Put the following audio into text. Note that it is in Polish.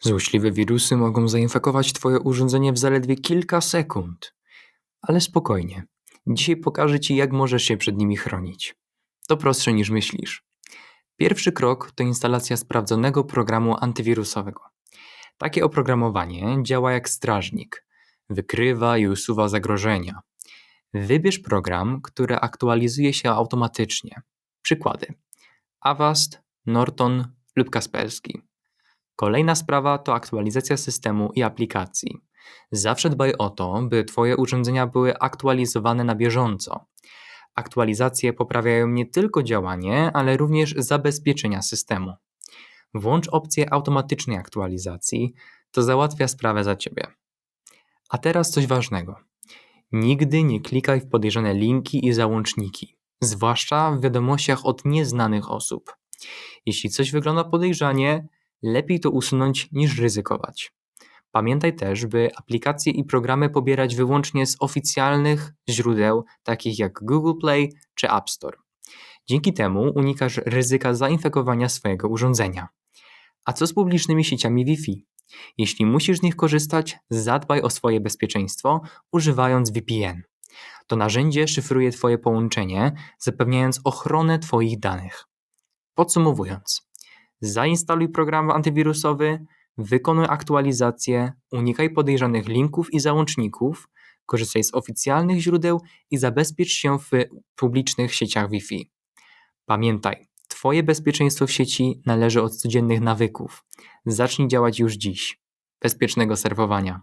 Złośliwe wirusy mogą zainfekować Twoje urządzenie w zaledwie kilka sekund. Ale spokojnie. Dzisiaj pokażę Ci, jak możesz się przed nimi chronić. To prostsze niż myślisz. Pierwszy krok to instalacja sprawdzonego programu antywirusowego. Takie oprogramowanie działa jak strażnik. Wykrywa i usuwa zagrożenia. Wybierz program, który aktualizuje się automatycznie. Przykłady: Avast, Norton lub Kaspersky. Kolejna sprawa to aktualizacja systemu i aplikacji. Zawsze dbaj o to, by Twoje urządzenia były aktualizowane na bieżąco. Aktualizacje poprawiają nie tylko działanie, ale również zabezpieczenia systemu. Włącz opcję automatycznej aktualizacji, to załatwia sprawę za Ciebie. A teraz coś ważnego. Nigdy nie klikaj w podejrzane linki i załączniki, zwłaszcza w wiadomościach od nieznanych osób. Jeśli coś wygląda podejrzanie, lepiej to usunąć niż ryzykować. Pamiętaj też, by aplikacje i programy pobierać wyłącznie z oficjalnych źródeł, takich jak Google Play czy App Store. Dzięki temu unikasz ryzyka zainfekowania swojego urządzenia. A co z publicznymi sieciami Wi-Fi? Jeśli musisz z nich korzystać, zadbaj o swoje bezpieczeństwo używając VPN. To narzędzie szyfruje Twoje połączenie, zapewniając ochronę Twoich danych. Podsumowując, zainstaluj program antywirusowy, wykonuj aktualizację, unikaj podejrzanych linków i załączników, korzystaj z oficjalnych źródeł i zabezpiecz się w publicznych sieciach Wi-Fi. Pamiętaj, Twoje bezpieczeństwo w sieci należy od codziennych nawyków. Zacznij działać już dziś. Bezpiecznego serwowania.